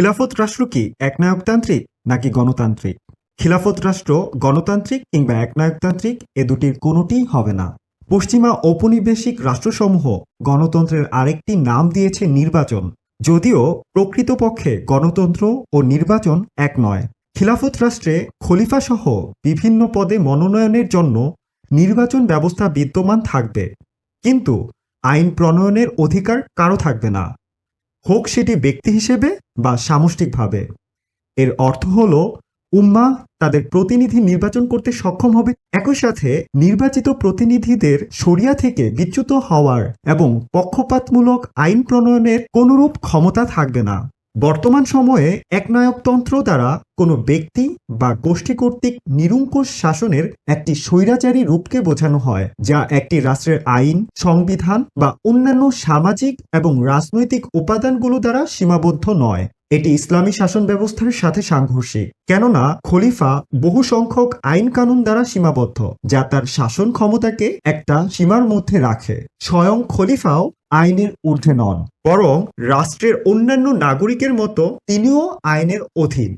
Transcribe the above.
খিলাফত রাষ্ট্র কি একনায়কতান্ত্রিক নাকি গণতান্ত্রিক? খিলাফত রাষ্ট্র গণতান্ত্রিক কিংবা একনায়কতান্ত্রিক এ দুটির কোনোটিই হবে না। পশ্চিমা ঔপনিবেশিক রাষ্ট্রসমূহ গণতন্ত্রের আরেকটি নাম দিয়েছে নির্বাচন, যদিও প্রকৃতপক্ষে গণতন্ত্র ও নির্বাচন এক নয়। খিলাফত রাষ্ট্রে খলিফাসহ বিভিন্ন পদে মনোনয়নের জন্য নির্বাচন ব্যবস্থা বিদ্যমান থাকবে, কিন্তু আইন প্রণয়নের অধিকার কারও থাকবে না। হোক সেটি ব্যক্তি হিসেবে বা সামষ্টিকভাবে। এর অর্থ হল, উম্মা তাদের প্রতিনিধি নির্বাচন করতে সক্ষম হবে। একই সাথে নির্বাচিত প্রতিনিধিদের সরিয়া থেকে বিচ্যুত হওয়ার এবং পক্ষপাতমূলক আইন প্রণয়নের কোনরূপ ক্ষমতা থাকবে না। বর্তমান সময়ে একনায়কতন্ত্র দ্বারা কোনো ব্যক্তি বা গোষ্ঠী কর্তৃক নিরঙ্কুশ শাসনের একটি স্বৈরাচারী রূপকে বোঝানো হয়, যা একটি রাষ্ট্রের আইন, সংবিধান বা অন্যান্য সামাজিক এবং রাজনৈতিক উপাদানগুলো দ্বারা সীমাবদ্ধ নয়। এটি ইসলামী শাসন ব্যবস্থার সাথে সাংঘর্ষিক। কেননা, খলিফা বহু সংখ্যক আইন কানুন দ্বারা সীমাবদ্ধ, যা তার শাসন ক্ষমতাকে একটা সীমার মধ্যে রাখে। স্বয়ং খলিফাও আইনের ঊর্ধ্বে নন, বরং রাষ্ট্রের অন্যান্য নাগরিকের মতো তিনিও আইনের অধীন।